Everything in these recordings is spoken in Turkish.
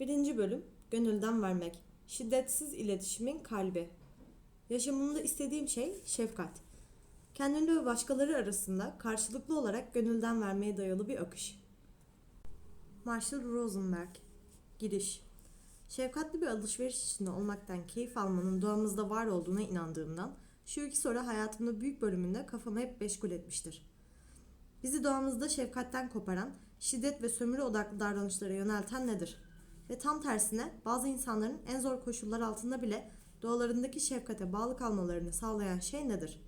Birinci bölüm Gönülden vermek. Şiddetsiz iletişimin kalbi. Yaşamımda istediğim şey şefkat. Kendimde ve başkaları arasında karşılıklı olarak gönülden vermeye dayalı bir akış. Marshall Rosenberg Giriş Şefkatli bir alışveriş içinde olmaktan keyif almanın doğamızda var olduğuna inandığımdan şu iki soru hayatımda büyük bölümünde kafamı hep meşgul etmiştir. Bizi doğamızda şefkatten koparan, şiddet ve sömürü odaklı davranışlara yönelten nedir? Ve tam tersine bazı insanların en zor koşullar altında bile doğalarındaki şefkate bağlı kalmalarını sağlayan şey nedir?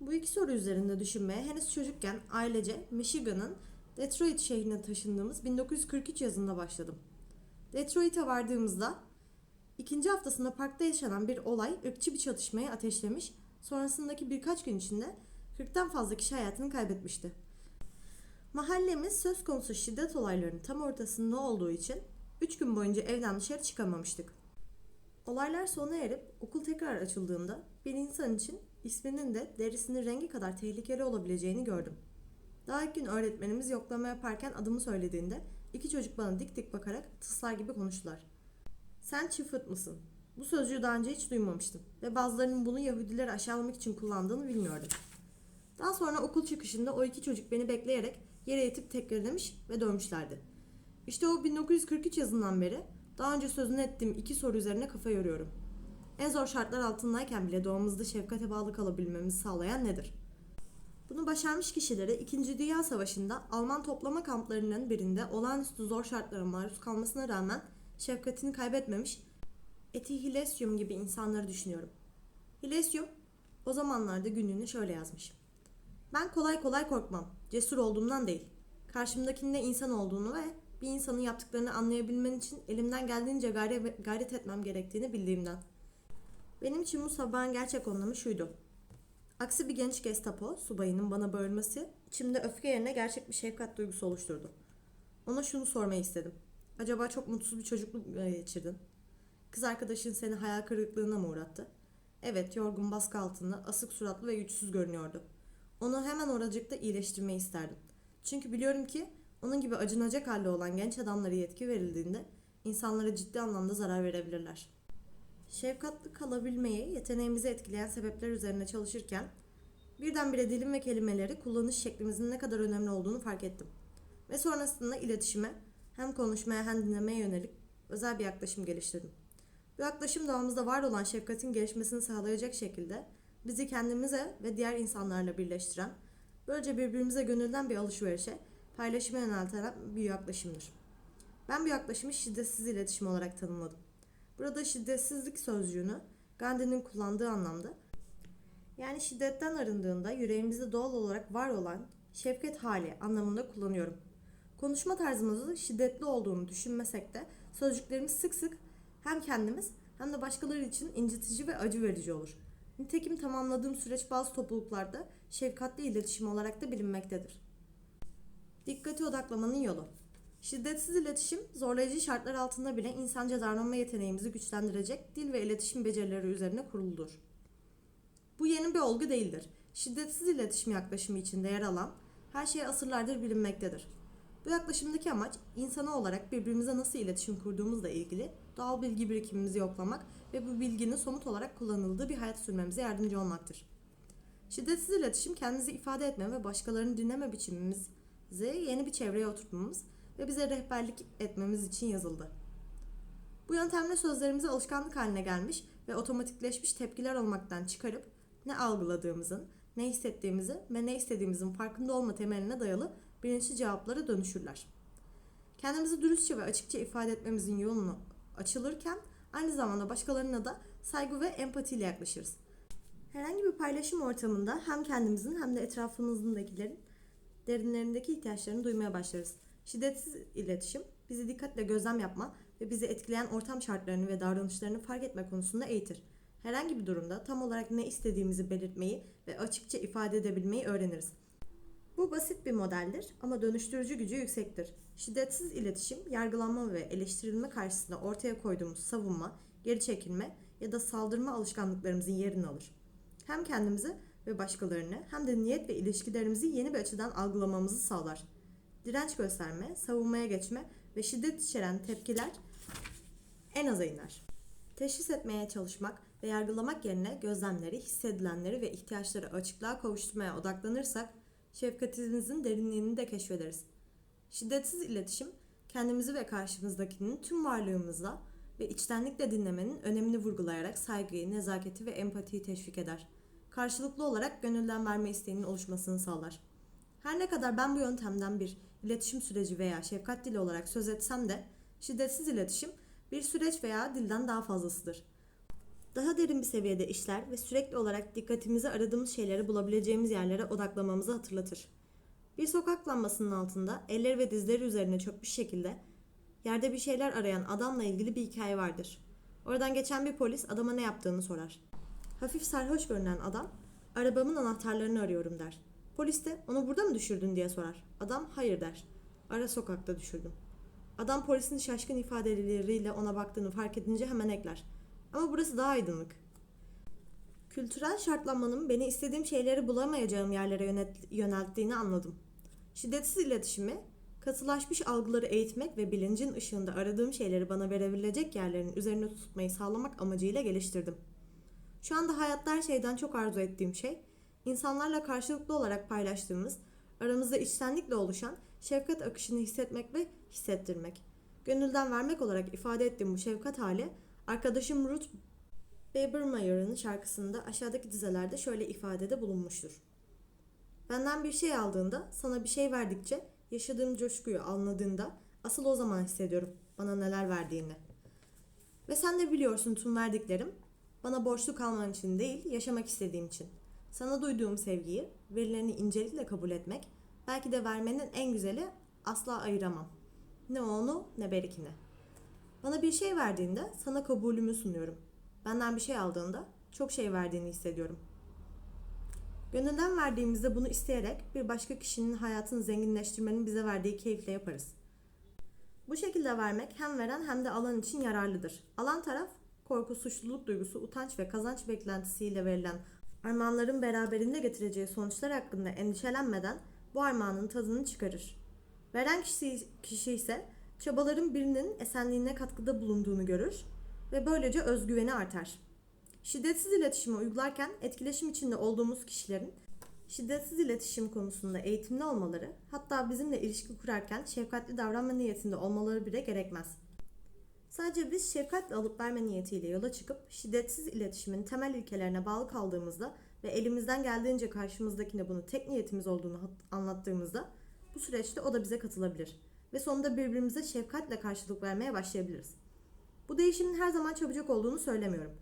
Bu iki soru üzerinde düşünmeye henüz çocukken ailece Michigan'ın Detroit şehrine taşındığımız 1943 yazında başladım. Detroit'e vardığımızda ikinci haftasında parkta yaşanan bir olay ırkçı bir çatışmayı ateşlemiş, sonrasındaki birkaç gün içinde 40'tan fazla kişi hayatını kaybetmişti. Mahallemiz söz konusu şiddet olaylarının tam ortasında olduğu için 3 gün boyunca evden dışarı çıkamamıştık. Olaylar sona erip okul tekrar açıldığında bir insan için isminin de derisinin rengi kadar tehlikeli olabileceğini gördüm. Daha ilk gün öğretmenimiz yoklama yaparken adımı söylediğinde iki çocuk bana dik dik bakarak tıslar gibi konuştular. Sen çıfıt mısın? Bu sözcüğü daha önce hiç duymamıştım ve bazılarının bunu Yahudileri aşağılamak için kullandığını bilmiyordum. Daha sonra okul çıkışında o iki çocuk beni bekleyerek yere yetip tekrar ve dövmüşlerdi. İşte o 1943 yazından beri daha önce sözünü ettiğim iki soru üzerine kafa yoruyorum. En zor şartlar altındayken bile doğamızda şefkate bağlı kalabilmemizi sağlayan nedir? Bunu başarmış kişilere 2. Dünya Savaşı'nda Alman toplama kamplarının birinde olağanüstü zor şartlara maruz kalmasına rağmen şefkatini kaybetmemiş Eti Hilesyum gibi insanları düşünüyorum. Hilesyum o zamanlarda günlüğüne şöyle yazmış. Ben kolay kolay korkmam. Cesur olduğumdan değil. Karşımdakinin ne insan olduğunu ve bir insanın yaptıklarını anlayabilmen için elimden geldiğince gayret, etmem gerektiğini bildiğimden. Benim için bu sabahın gerçek anlamı şuydu. Aksi bir genç gestapo subayının bana bölmesi içimde öfke yerine gerçek bir şefkat duygusu oluşturdu. Ona şunu sormayı istedim. Acaba çok mutsuz bir çocukluk geçirdin? Kız arkadaşın seni hayal kırıklığına mı uğrattı? Evet, yorgun baskı altında, asık suratlı ve güçsüz görünüyordu. Onu hemen oracıkta iyileştirmeyi isterdim. Çünkü biliyorum ki onun gibi acınacak halde olan genç adamlara yetki verildiğinde insanlara ciddi anlamda zarar verebilirler. Şefkatli kalabilmeyi yeteneğimizi etkileyen sebepler üzerine çalışırken birdenbire dilim ve kelimeleri kullanış şeklimizin ne kadar önemli olduğunu fark ettim. Ve sonrasında iletişime hem konuşmaya hem dinlemeye yönelik özel bir yaklaşım geliştirdim. Bu yaklaşım doğamızda var olan şefkatin gelişmesini sağlayacak şekilde bizi kendimize ve diğer insanlarla birleştiren, böylece birbirimize gönülden bir alışverişe, paylaşıma yönelten bir yaklaşımdır. Ben bu yaklaşımı şiddetsiz iletişim olarak tanımladım. Burada şiddetsizlik sözcüğünü Gandhi'nin kullandığı anlamda yani şiddetten arındığında yüreğimizde doğal olarak var olan şefkat hali anlamında kullanıyorum. Konuşma tarzımızın şiddetli olduğunu düşünmesek de sözcüklerimiz sık sık hem kendimiz hem de başkaları için incitici ve acı verici olur. Nitekim tamamladığım süreç bazı topluluklarda şefkatli iletişim olarak da bilinmektedir. Dikkati odaklamanın yolu. Şiddetsiz iletişim, zorlayıcı şartlar altında bile insanca davranma yeteneğimizi güçlendirecek dil ve iletişim becerileri üzerine kuruludur. Bu yeni bir olgu değildir. Şiddetsiz iletişim yaklaşımı içinde yer alan her şey asırlardır bilinmektedir. Bu yaklaşımdaki amaç insana olarak birbirimize nasıl iletişim kurduğumuzla ilgili doğal bilgi birikimimizi yoklamak ve bu bilginin somut olarak kullanıldığı bir hayat sürmemize yardımcı olmaktır. Şiddetsiz iletişim kendimizi ifade etme ve başkalarını dinleme biçimimizi yeni bir çevreye oturtmamız ve bize rehberlik etmemiz için yazıldı. Bu yöntemle sözlerimize alışkanlık haline gelmiş ve otomatikleşmiş tepkiler olmaktan çıkarıp ne algıladığımızın, ne hissettiğimizi ve ne istediğimizin farkında olma temeline dayalı bilinçli cevaplara dönüşürler. Kendimizi dürüstçe ve açıkça ifade etmemizin yolunu açılırken aynı zamanda başkalarına da saygı ve empatiyle yaklaşırız. Herhangi bir paylaşım ortamında hem kendimizin hem de etrafımızdakilerin derinlerindeki ihtiyaçlarını duymaya başlarız. Şiddetsiz iletişim bizi dikkatle gözlem yapma ve bizi etkileyen ortam şartlarını ve davranışlarını fark etme konusunda eğitir. Herhangi bir durumda tam olarak ne istediğimizi belirtmeyi ve açıkça ifade edebilmeyi öğreniriz. Bu basit bir modeldir ama dönüştürücü gücü yüksektir. Şiddetsiz iletişim, yargılanma ve eleştirilme karşısında ortaya koyduğumuz savunma, geri çekilme ya da saldırma alışkanlıklarımızın yerini alır. Hem kendimizi ve başkalarını hem de niyet ve ilişkilerimizi yeni bir açıdan algılamamızı sağlar. Direnç gösterme, savunmaya geçme ve şiddet içeren tepkiler en aza iner. Teşhis etmeye çalışmak ve yargılamak yerine gözlemleri, hissedilenleri ve ihtiyaçları açıklığa kavuşturmaya odaklanırsak şefkatimizin derinliğini de keşfederiz. Şiddetsiz iletişim kendimizi ve karşımızdakinin tüm varlığımızla ve içtenlikle dinlemenin önemini vurgulayarak saygıyı, nezaketi ve empatiyi teşvik eder. Karşılıklı olarak gönülden verme isteğinin oluşmasını sağlar. Her ne kadar ben bu yöntemden bir iletişim süreci veya şefkat dili olarak söz etsem de şiddetsiz iletişim bir süreç veya dilden daha fazlasıdır. Daha derin bir seviyede işler ve sürekli olarak dikkatimizi aradığımız şeyleri bulabileceğimiz yerlere odaklamamızı hatırlatır. Bir sokak lambasının altında elleri ve dizleri üzerine çökmüş şekilde yerde bir şeyler arayan adamla ilgili bir hikaye vardır. Oradan geçen bir polis adama ne yaptığını sorar. Hafif sarhoş görünen adam, arabamın anahtarlarını arıyorum der. Polis de onu burada mı düşürdün diye sorar. Adam hayır der. Ara sokakta düşürdüm. Adam polisin şaşkın ifadeleriyle ona baktığını fark edince hemen ekler. Ama burası daha aydınlık. Kültürel şartlanmanın beni istediğim şeyleri bulamayacağım yerlere yönet- yönelttiğini anladım. Şiddetsiz iletişimi, katılaşmış algıları eğitmek ve bilincin ışığında aradığım şeyleri bana verebilecek yerlerin üzerine tutmayı sağlamak amacıyla geliştirdim. Şu anda hayatta her şeyden çok arzu ettiğim şey, insanlarla karşılıklı olarak paylaştığımız, aramızda içtenlikle oluşan şefkat akışını hissetmek ve hissettirmek. Gönülden vermek olarak ifade ettiğim bu şefkat hali, arkadaşım Ruth Babermeyer'ın şarkısında aşağıdaki dizelerde şöyle ifadede bulunmuştur. Benden bir şey aldığında, sana bir şey verdikçe, yaşadığım coşkuyu anladığında asıl o zaman hissediyorum bana neler verdiğini. Ve sen de biliyorsun tüm verdiklerim bana borçlu kalman için değil, yaşamak istediğim için. Sana duyduğum sevgiyi, verilerini incelikle kabul etmek, belki de vermenin en güzeli asla ayıramam. Ne onu ne berikini. Bana bir şey verdiğinde sana kabulümü sunuyorum. Benden bir şey aldığında çok şey verdiğini hissediyorum. Gönülden verdiğimizde bunu isteyerek bir başka kişinin hayatını zenginleştirmenin bize verdiği keyifle yaparız. Bu şekilde vermek hem veren hem de alan için yararlıdır. Alan taraf korku, suçluluk duygusu, utanç ve kazanç beklentisiyle verilen armağanların beraberinde getireceği sonuçlar hakkında endişelenmeden bu armağanın tadını çıkarır. Veren kişi, kişi ise çabaların birinin esenliğine katkıda bulunduğunu görür ve böylece özgüveni artar. Şiddetsiz iletişimi uygularken etkileşim içinde olduğumuz kişilerin şiddetsiz iletişim konusunda eğitimli olmaları, hatta bizimle ilişki kurarken şefkatli davranma niyetinde olmaları bile gerekmez. Sadece biz şefkatle alıp verme niyetiyle yola çıkıp şiddetsiz iletişimin temel ilkelerine bağlı kaldığımızda ve elimizden geldiğince karşımızdakine bunu tek niyetimiz olduğunu anlattığımızda bu süreçte o da bize katılabilir ve sonunda birbirimize şefkatle karşılık vermeye başlayabiliriz. Bu değişimin her zaman çabucak olduğunu söylemiyorum.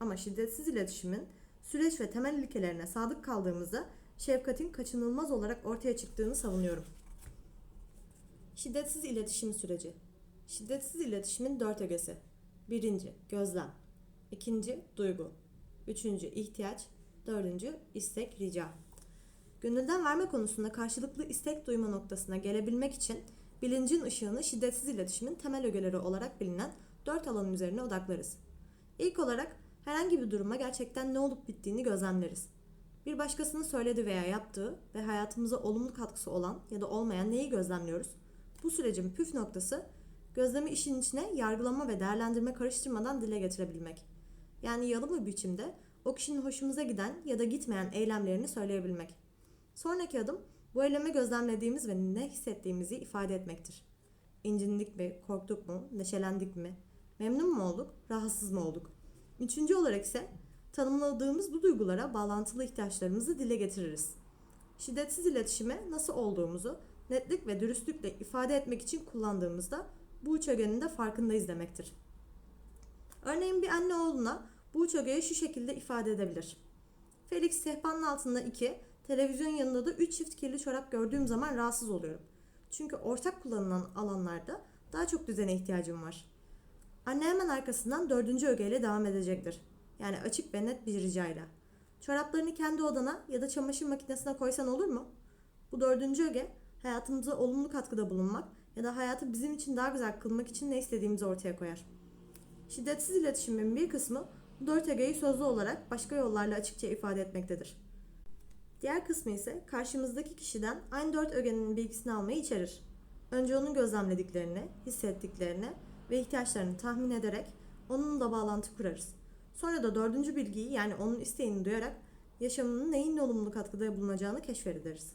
Ama şiddetsiz iletişimin süreç ve temel ilkelerine sadık kaldığımızda şefkatin kaçınılmaz olarak ortaya çıktığını savunuyorum. Şiddetsiz iletişim süreci. Şiddetsiz iletişimin dört ögesi. Birinci, gözlem. İkinci, duygu. Üçüncü, ihtiyaç. Dördüncü, istek, rica. Gönülden verme konusunda karşılıklı istek duyma noktasına gelebilmek için bilincin ışığını şiddetsiz iletişimin temel ögeleri olarak bilinen dört alanın üzerine odaklarız. İlk olarak herhangi bir duruma gerçekten ne olup bittiğini gözlemleriz. Bir başkasının söylediği veya yaptığı ve hayatımıza olumlu katkısı olan ya da olmayan neyi gözlemliyoruz? Bu sürecin püf noktası gözlemi işin içine yargılama ve değerlendirme karıştırmadan dile getirebilmek. Yani yalı biçimde o kişinin hoşumuza giden ya da gitmeyen eylemlerini söyleyebilmek. Sonraki adım bu eylemi gözlemlediğimiz ve ne hissettiğimizi ifade etmektir. İncindik mi, korktuk mu, neşelendik mi, memnun mu olduk, rahatsız mı olduk? Üçüncü olarak ise tanımladığımız bu duygulara bağlantılı ihtiyaçlarımızı dile getiririz. Şiddetsiz iletişime nasıl olduğumuzu netlik ve dürüstlükle ifade etmek için kullandığımızda bu üç ögenin de farkındayız demektir. Örneğin bir anne oğluna bu üç ögeyi şu şekilde ifade edebilir. Felix sehpanın altında iki, televizyon yanında da üç çift kirli çorap gördüğüm zaman rahatsız oluyorum. Çünkü ortak kullanılan alanlarda daha çok düzene ihtiyacım var. Anne hemen arkasından dördüncü ögeyle devam edecektir. Yani açık ve net bir ricayla. Çoraplarını kendi odana ya da çamaşır makinesine koysan olur mu? Bu dördüncü öge hayatımıza olumlu katkıda bulunmak ya da hayatı bizim için daha güzel kılmak için ne istediğimizi ortaya koyar. Şiddetsiz iletişimin bir kısmı bu dört ögeyi sözlü olarak başka yollarla açıkça ifade etmektedir. Diğer kısmı ise karşımızdaki kişiden aynı dört ögenin bilgisini almayı içerir. Önce onun gözlemlediklerini, hissettiklerini ve ihtiyaçlarını tahmin ederek onunla bağlantı kurarız. Sonra da dördüncü bilgiyi yani onun isteğini duyarak yaşamının neyin olumlu katkıda bulunacağını keşfederiz.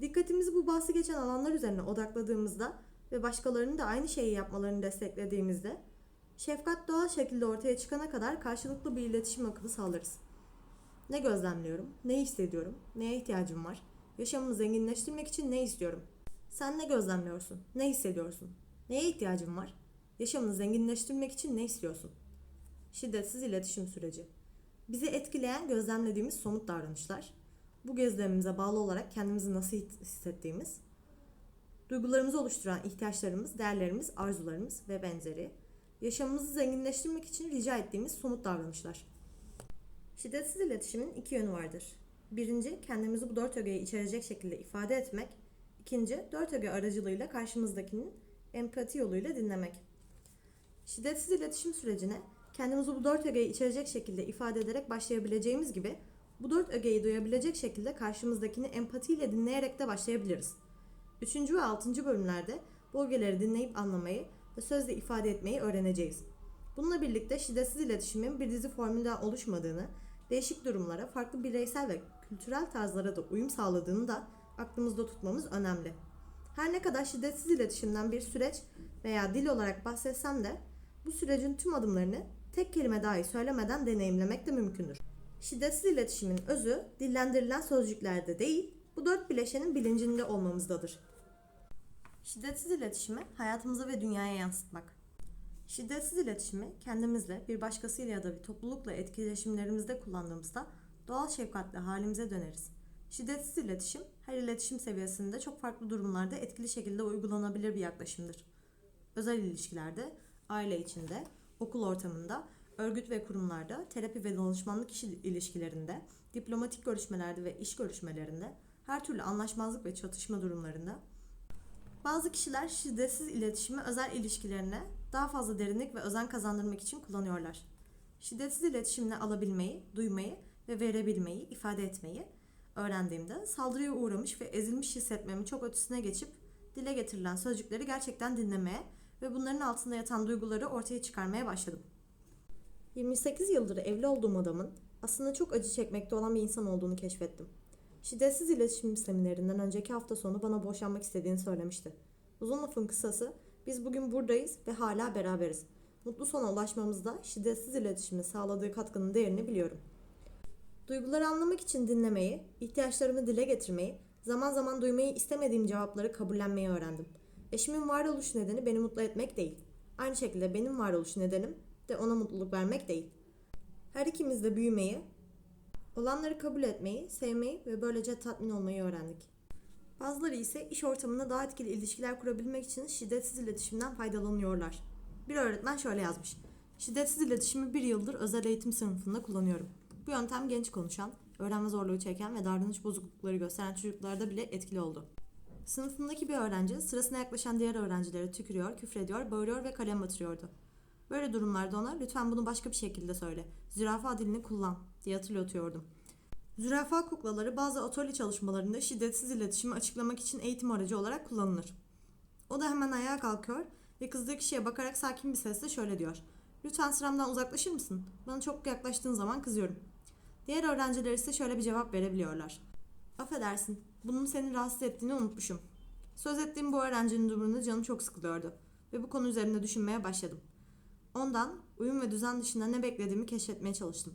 Dikkatimizi bu bahsi geçen alanlar üzerine odakladığımızda ve başkalarının da aynı şeyi yapmalarını desteklediğimizde şefkat doğal şekilde ortaya çıkana kadar karşılıklı bir iletişim akımı sağlarız. Ne gözlemliyorum, ne hissediyorum, neye ihtiyacım var, yaşamımı zenginleştirmek için ne istiyorum? Sen ne gözlemliyorsun, ne hissediyorsun, neye ihtiyacın var, yaşamını zenginleştirmek için ne istiyorsun? Şiddetsiz iletişim süreci. Bizi etkileyen gözlemlediğimiz somut davranışlar, bu gözlemimize bağlı olarak kendimizi nasıl hissettiğimiz, duygularımızı oluşturan ihtiyaçlarımız, değerlerimiz, arzularımız ve benzeri, yaşamımızı zenginleştirmek için rica ettiğimiz somut davranışlar. Şiddetsiz iletişimin iki yönü vardır. Birinci, kendimizi bu dört ögeyi içerecek şekilde ifade etmek. İkinci, dört öge aracılığıyla karşımızdakinin empati yoluyla dinlemek. Şiddetsiz iletişim sürecine kendimizi bu dört ögeyi içerecek şekilde ifade ederek başlayabileceğimiz gibi bu dört ögeyi duyabilecek şekilde karşımızdakini empatiyle dinleyerek de başlayabiliriz. Üçüncü ve altıncı bölümlerde bu ögeleri dinleyip anlamayı ve sözle ifade etmeyi öğreneceğiz. Bununla birlikte şiddetsiz iletişimin bir dizi formülden oluşmadığını, değişik durumlara, farklı bireysel ve kültürel tarzlara da uyum sağladığını da aklımızda tutmamız önemli. Her ne kadar şiddetsiz iletişimden bir süreç veya dil olarak bahsetsem de bu sürecin tüm adımlarını tek kelime dahi söylemeden deneyimlemek de mümkündür. Şiddetsiz iletişimin özü dillendirilen sözcüklerde değil, bu dört bileşenin bilincinde olmamızdadır. Şiddetsiz iletişimi hayatımıza ve dünyaya yansıtmak. Şiddetsiz iletişimi kendimizle, bir başkasıyla ya da bir toplulukla etkileşimlerimizde kullandığımızda doğal şefkatle halimize döneriz. Şiddetsiz iletişim her iletişim seviyesinde çok farklı durumlarda etkili şekilde uygulanabilir bir yaklaşımdır. Özel ilişkilerde, aile içinde, okul ortamında, örgüt ve kurumlarda, terapi ve danışmanlık işi ilişkilerinde, diplomatik görüşmelerde ve iş görüşmelerinde, her türlü anlaşmazlık ve çatışma durumlarında bazı kişiler şiddetsiz iletişimi özel ilişkilerine daha fazla derinlik ve özen kazandırmak için kullanıyorlar. Şiddetsiz iletişimle alabilmeyi, duymayı ve verebilmeyi, ifade etmeyi öğrendiğimde saldırıya uğramış ve ezilmiş hissetmemin çok ötesine geçip dile getirilen sözcükleri gerçekten dinlemeye ve bunların altında yatan duyguları ortaya çıkarmaya başladım. 28 yıldır evli olduğum adamın aslında çok acı çekmekte olan bir insan olduğunu keşfettim. Şiddetsiz iletişim seminerinden önceki hafta sonu bana boşanmak istediğini söylemişti. Uzun lafın kısası, biz bugün buradayız ve hala beraberiz. Mutlu sona ulaşmamızda şiddetsiz iletişimin sağladığı katkının değerini biliyorum. Duyguları anlamak için dinlemeyi, ihtiyaçlarımı dile getirmeyi, zaman zaman duymayı istemediğim cevapları kabullenmeyi öğrendim. Eşimin varoluş nedeni beni mutlu etmek değil. Aynı şekilde benim varoluş nedenim de ona mutluluk vermek değil. Her ikimiz de büyümeyi, olanları kabul etmeyi, sevmeyi ve böylece tatmin olmayı öğrendik. Bazıları ise iş ortamında daha etkili ilişkiler kurabilmek için şiddetsiz iletişimden faydalanıyorlar. Bir öğretmen şöyle yazmış. Şiddetsiz iletişimi bir yıldır özel eğitim sınıfında kullanıyorum. Bu yöntem genç konuşan, öğrenme zorluğu çeken ve davranış bozuklukları gösteren çocuklarda bile etkili oldu. Sınıfındaki bir öğrenci sırasına yaklaşan diğer öğrencilere tükürüyor, küfrediyor, bağırıyor ve kalem batırıyordu. Böyle durumlarda ona lütfen bunu başka bir şekilde söyle, zürafa dilini kullan diye hatırlatıyordum. Zürafa kuklaları bazı atölye çalışmalarında şiddetsiz iletişimi açıklamak için eğitim aracı olarak kullanılır. O da hemen ayağa kalkıyor ve kızdığı kişiye bakarak sakin bir sesle şöyle diyor. Lütfen sıramdan uzaklaşır mısın? Bana çok yaklaştığın zaman kızıyorum. Diğer öğrenciler ise şöyle bir cevap verebiliyorlar. Affedersin, bunun seni rahatsız ettiğini unutmuşum. Söz ettiğim bu öğrencinin durumunda canım çok sıkılıyordu ve bu konu üzerinde düşünmeye başladım. Ondan uyum ve düzen dışında ne beklediğimi keşfetmeye çalıştım.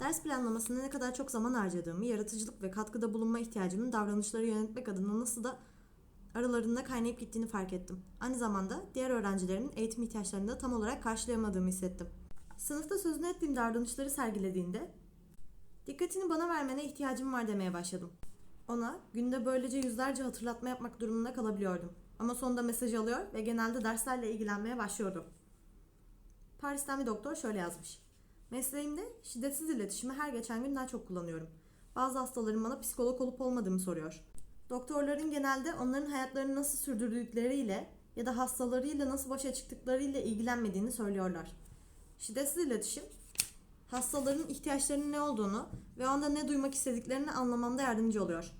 Ders planlamasında ne kadar çok zaman harcadığımı, yaratıcılık ve katkıda bulunma ihtiyacımın davranışları yönetmek adına nasıl da aralarında kaynayıp gittiğini fark ettim. Aynı zamanda diğer öğrencilerimin eğitim ihtiyaçlarını da tam olarak karşılayamadığımı hissettim. Sınıfta sözünü ettiğim davranışları sergilediğinde dikkatini bana vermene ihtiyacım var demeye başladım. Ona günde böylece yüzlerce hatırlatma yapmak durumunda kalabiliyordum. Ama sonunda mesaj alıyor ve genelde derslerle ilgilenmeye başlıyordu. Paris'ten bir doktor şöyle yazmış. Mesleğimde şiddetsiz iletişimi her geçen gün daha çok kullanıyorum. Bazı hastalarım bana psikolog olup olmadığımı soruyor. Doktorların genelde onların hayatlarını nasıl sürdürdükleriyle ya da hastalarıyla nasıl başa çıktıklarıyla ilgilenmediğini söylüyorlar. Şiddetsiz iletişim, hastaların ihtiyaçlarının ne olduğunu ve anda ne duymak istediklerini anlamamda yardımcı oluyor.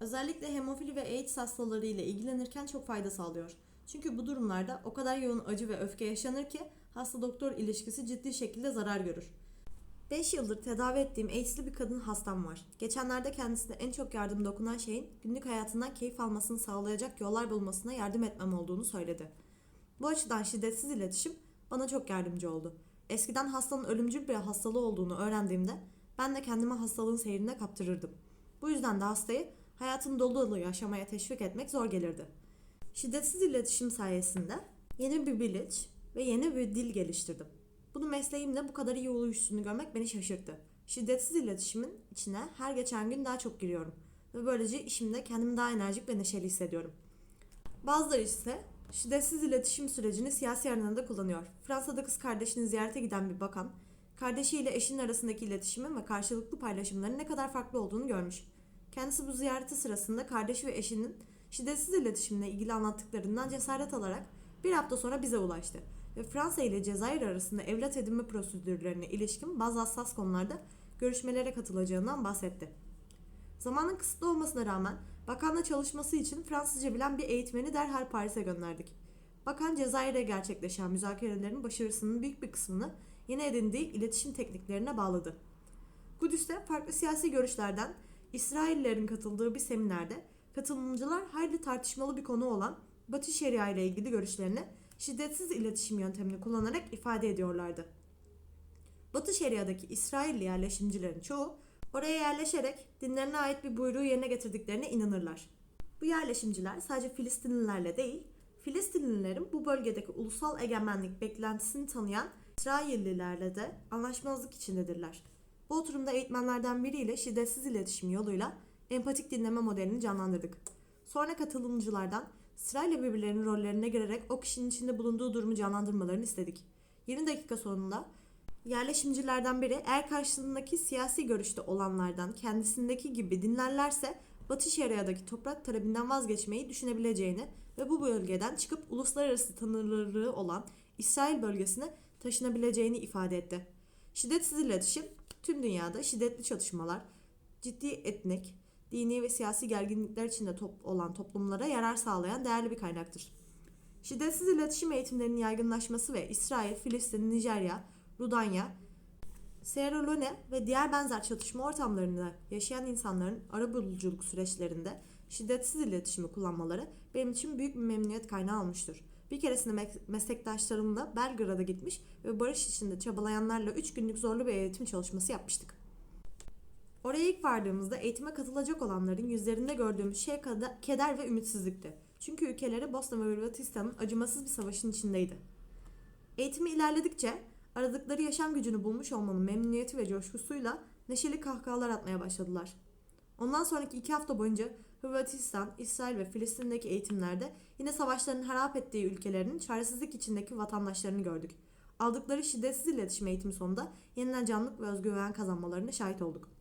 Özellikle hemofili ve AIDS hastaları ile ilgilenirken çok fayda sağlıyor. Çünkü bu durumlarda o kadar yoğun acı ve öfke yaşanır ki hasta doktor ilişkisi ciddi şekilde zarar görür. 5 yıldır tedavi ettiğim AIDS'li bir kadın hastam var. Geçenlerde kendisine en çok yardım dokunan şeyin günlük hayatından keyif almasını sağlayacak yollar bulmasına yardım etmem olduğunu söyledi. Bu açıdan şiddetsiz iletişim bana çok yardımcı oldu. Eskiden hastanın ölümcül bir hastalığı olduğunu öğrendiğimde ben de kendimi hastalığın seyrine kaptırırdım. Bu yüzden de hastayı hayatını dolu dolu yaşamaya teşvik etmek zor gelirdi. Şiddetsiz iletişim sayesinde yeni bir bilinç ve yeni bir dil geliştirdim. Bunu mesleğimle bu kadar iyi uyuştuğunu görmek beni şaşırttı. Şiddetsiz iletişimin içine her geçen gün daha çok giriyorum. Ve böylece işimde kendimi daha enerjik ve neşeli hissediyorum. Bazıları ise şiddetsiz iletişim sürecini siyasi arenada kullanıyor. Fransa'da kız kardeşini ziyarete giden bir bakan, kardeşiyle eşinin arasındaki iletişimin ve karşılıklı paylaşımların ne kadar farklı olduğunu görmüş. Kendisi bu ziyareti sırasında kardeşi ve eşinin şiddetsiz iletişimle ilgili anlattıklarından cesaret alarak bir hafta sonra bize ulaştı ve Fransa ile Cezayir arasında evlat edinme prosedürlerine ilişkin bazı hassas konularda görüşmelere katılacağından bahsetti. Zamanın kısıtlı olmasına rağmen bakanla çalışması için Fransızca bilen bir eğitmeni derhal Paris'e gönderdik. Bakan Cezayir'e gerçekleşen müzakerelerin başarısının büyük bir kısmını yeni edindiği iletişim tekniklerine bağladı. Kudüs'te farklı siyasi görüşlerden İsraillerin katıldığı bir seminerde katılımcılar hayli tartışmalı bir konu olan Batı Şeria ile ilgili görüşlerini şiddetsiz iletişim yöntemini kullanarak ifade ediyorlardı. Batı Şeria'daki İsrailli yerleşimcilerin çoğu oraya yerleşerek dinlerine ait bir buyruğu yerine getirdiklerine inanırlar. Bu yerleşimciler sadece Filistinlilerle değil, Filistinlilerin bu bölgedeki ulusal egemenlik beklentisini tanıyan İsraillilerle de anlaşmazlık içindedirler. Bu oturumda eğitmenlerden biriyle şiddetsiz iletişim yoluyla empatik dinleme modelini canlandırdık. Sonra katılımcılardan sırayla birbirlerinin rollerine girerek o kişinin içinde bulunduğu durumu canlandırmalarını istedik. 20 dakika sonunda yerleşimcilerden biri eğer karşısındaki siyasi görüşte olanlardan kendisindeki gibi dinlerlerse Batı Şeria'daki toprak talebinden vazgeçmeyi düşünebileceğini ve bu bölgeden çıkıp uluslararası tanınırlığı olan İsrail bölgesine taşınabileceğini ifade etti. Şiddetsiz iletişim tüm dünyada şiddetli çatışmalar, ciddi etnik, dini ve siyasi gerginlikler içinde top olan toplumlara yarar sağlayan değerli bir kaynaktır. Şiddetsiz iletişim eğitimlerinin yaygınlaşması ve İsrail, Filistin, Nijerya, Rudanya, Sierra Leone ve diğer benzer çatışma ortamlarında yaşayan insanların arabuluculuk süreçlerinde şiddetsiz iletişimi kullanmaları benim için büyük bir memnuniyet kaynağı olmuştur. Bir keresinde me- meslektaşlarımla Belgrad'a gitmiş ve barış içinde çabalayanlarla 3 günlük zorlu bir eğitim çalışması yapmıştık. Oraya ilk vardığımızda eğitime katılacak olanların yüzlerinde gördüğümüz şey keder ve ümitsizlikti. Çünkü ülkeleri Bosna ve Hırvatistan'ın acımasız bir savaşın içindeydi. Eğitimi ilerledikçe aradıkları yaşam gücünü bulmuş olmanın memnuniyeti ve coşkusuyla neşeli kahkahalar atmaya başladılar. Ondan sonraki iki hafta boyunca Hırvatistan, İsrail ve Filistin'deki eğitimlerde yine savaşların harap ettiği ülkelerinin çaresizlik içindeki vatandaşlarını gördük. Aldıkları şiddetsiz iletişim eğitimi sonunda yeniden canlılık ve özgüven kazanmalarına şahit olduk.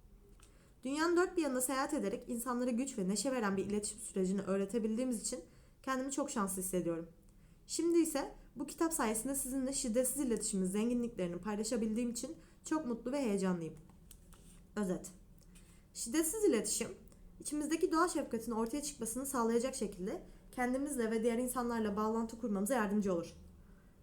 Dünyanın dört bir yanına seyahat ederek insanlara güç ve neşe veren bir iletişim sürecini öğretebildiğimiz için kendimi çok şanslı hissediyorum. Şimdi ise bu kitap sayesinde sizinle şiddetsiz iletişimin zenginliklerini paylaşabildiğim için çok mutlu ve heyecanlıyım. Özet. Şiddetsiz iletişim, içimizdeki doğal şefkatin ortaya çıkmasını sağlayacak şekilde kendimizle ve diğer insanlarla bağlantı kurmamıza yardımcı olur.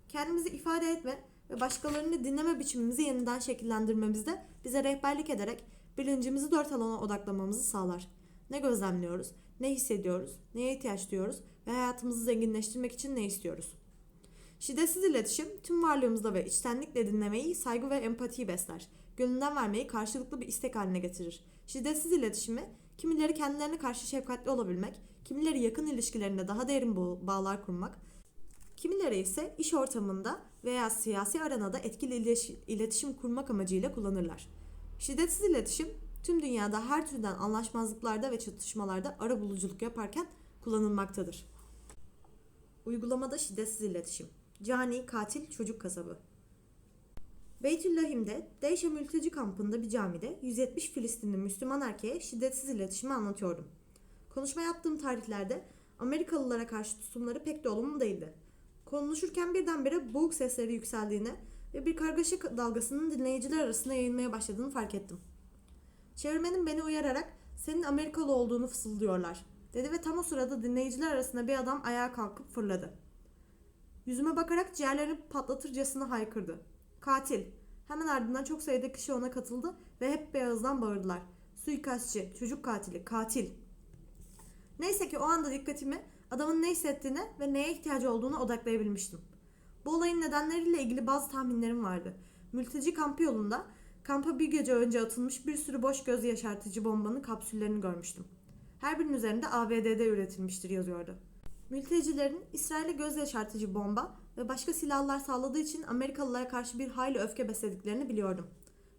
Kendimizi ifade etme ve başkalarını dinleme biçimimizi yeniden şekillendirmemizde bize rehberlik ederek bilincimizi dört alana odaklamamızı sağlar. Ne gözlemliyoruz, ne hissediyoruz, neye ihtiyaç duyuyoruz ve hayatımızı zenginleştirmek için ne istiyoruz? Şiddetsiz iletişim tüm varlığımızda ve içtenlikle dinlemeyi, saygı ve empatiyi besler. Gönlünden vermeyi karşılıklı bir istek haline getirir. Şiddetsiz iletişimi kimileri kendilerine karşı şefkatli olabilmek, kimileri yakın ilişkilerinde daha derin bağ- bağlar kurmak, kimileri ise iş ortamında veya siyasi arenada etkili iletişim kurmak amacıyla kullanırlar. Şiddetsiz iletişim tüm dünyada her türden anlaşmazlıklarda ve çatışmalarda ara buluculuk yaparken kullanılmaktadır. Uygulamada şiddetsiz iletişim. Cani, katil, çocuk kasabı. Beytüllahim'de Deyşe mülteci kampında bir camide 170 Filistinli Müslüman erkeğe şiddetsiz iletişimi anlatıyordum. Konuşma yaptığım tarihlerde Amerikalılara karşı tutumları pek de olumlu değildi. Konuşurken birdenbire boğuk sesleri yükseldiğini ve bir kargaşa dalgasının dinleyiciler arasında yayılmaya başladığını fark ettim. Çevirmenin beni uyararak Senin Amerikalı olduğunu fısıldıyorlar dedi ve tam o sırada dinleyiciler arasında bir adam ayağa kalkıp fırladı. Yüzüme bakarak ciğerlerini patlatırcasına haykırdı. Katil. Hemen ardından çok sayıda kişi ona katıldı ve hep beyazdan bağırdılar. Suikastçı, çocuk katili, katil. Neyse ki o anda dikkatimi adamın ne hissettiğine ve neye ihtiyacı olduğuna odaklayabilmiştim. Bu olayın nedenleriyle ilgili bazı tahminlerim vardı. Mülteci kampı yolunda kampa bir gece önce atılmış bir sürü boş göz yaşartıcı bombanın kapsüllerini görmüştüm. Her birinin üzerinde ABD'de üretilmiştir yazıyordu. Mültecilerin İsrail'e göz yaşartıcı bomba ve başka silahlar sağladığı için Amerikalılara karşı bir hayli öfke beslediklerini biliyordum.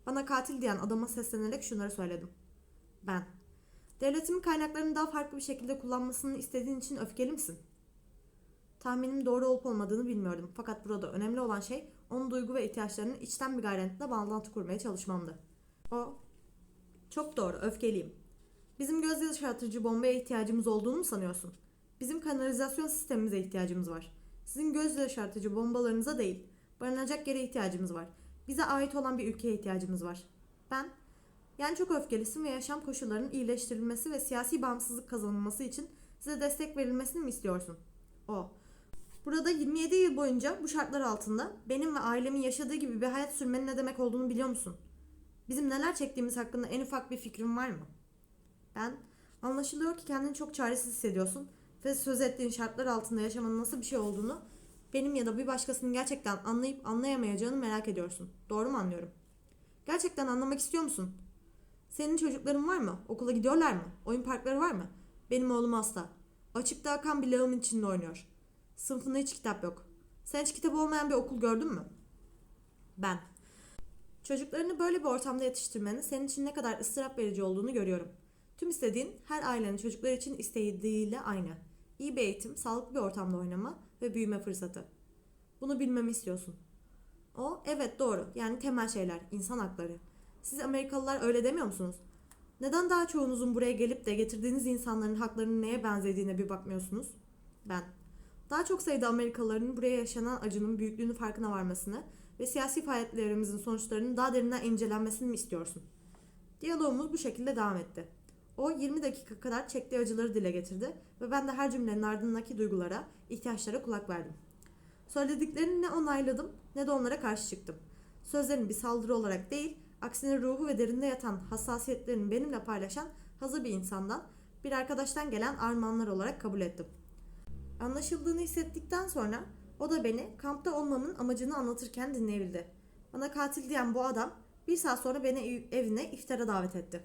Bana katil diyen adama seslenerek şunları söyledim. Ben. Devletimin kaynaklarını daha farklı bir şekilde kullanmasını istediğin için öfkeli misin? Tahminim doğru olup olmadığını bilmiyordum. Fakat burada önemli olan şey onun duygu ve ihtiyaçlarının içten bir gayretle bağlantı kurmaya çalışmamdı. O, çok doğru, öfkeliyim. Bizim göz yaşartıcı bombaya ihtiyacımız olduğunu mu sanıyorsun? Bizim kanalizasyon sistemimize ihtiyacımız var. Sizin göz yaşartıcı bombalarınıza değil. Barınacak yere ihtiyacımız var. Bize ait olan bir ülkeye ihtiyacımız var. Ben, yani çok öfkelisin ve yaşam koşullarının iyileştirilmesi ve siyasi bağımsızlık kazanılması için size destek verilmesini mi istiyorsun? O, Burada 27 yıl boyunca bu şartlar altında benim ve ailemin yaşadığı gibi bir hayat sürmenin ne demek olduğunu biliyor musun? Bizim neler çektiğimiz hakkında en ufak bir fikrin var mı? Ben, anlaşılıyor ki kendini çok çaresiz hissediyorsun ve söz ettiğin şartlar altında yaşamanın nasıl bir şey olduğunu benim ya da bir başkasının gerçekten anlayıp anlayamayacağını merak ediyorsun. Doğru mu anlıyorum? Gerçekten anlamak istiyor musun? Senin çocukların var mı? Okula gidiyorlar mı? Oyun parkları var mı? Benim oğlum hasta. Açıkta akan bir lağımın içinde oynuyor. Sınıfında hiç kitap yok. Sen hiç kitabı olmayan bir okul gördün mü? Ben. Çocuklarını böyle bir ortamda yetiştirmenin senin için ne kadar ıstırap verici olduğunu görüyorum. Tüm istediğin her ailenin çocuklar için istediğiyle aynı. İyi bir eğitim, sağlıklı bir ortamda oynama ve büyüme fırsatı. Bunu bilmemi istiyorsun. O, evet doğru. Yani temel şeyler, insan hakları. Siz Amerikalılar öyle demiyor musunuz? Neden daha çoğunuzun buraya gelip de getirdiğiniz insanların haklarının neye benzediğine bir bakmıyorsunuz? Ben. Daha çok sayıda Amerikalıların buraya yaşanan acının büyüklüğünü farkına varmasını ve siyasi faaliyetlerimizin sonuçlarının daha derinden incelenmesini mi istiyorsun? Diyalogumuz bu şekilde devam etti. O 20 dakika kadar çektiği acıları dile getirdi ve ben de her cümlenin ardındaki duygulara, ihtiyaçlara kulak verdim. Söylediklerini ne onayladım ne de onlara karşı çıktım. Sözlerini bir saldırı olarak değil, aksine ruhu ve derinde yatan hassasiyetlerini benimle paylaşan hazır bir insandan, bir arkadaştan gelen armağanlar olarak kabul ettim. Anlaşıldığını hissettikten sonra o da beni kampta olmamın amacını anlatırken dinleyebildi. Bana katil diyen bu adam bir saat sonra beni ev- evine iftara davet etti.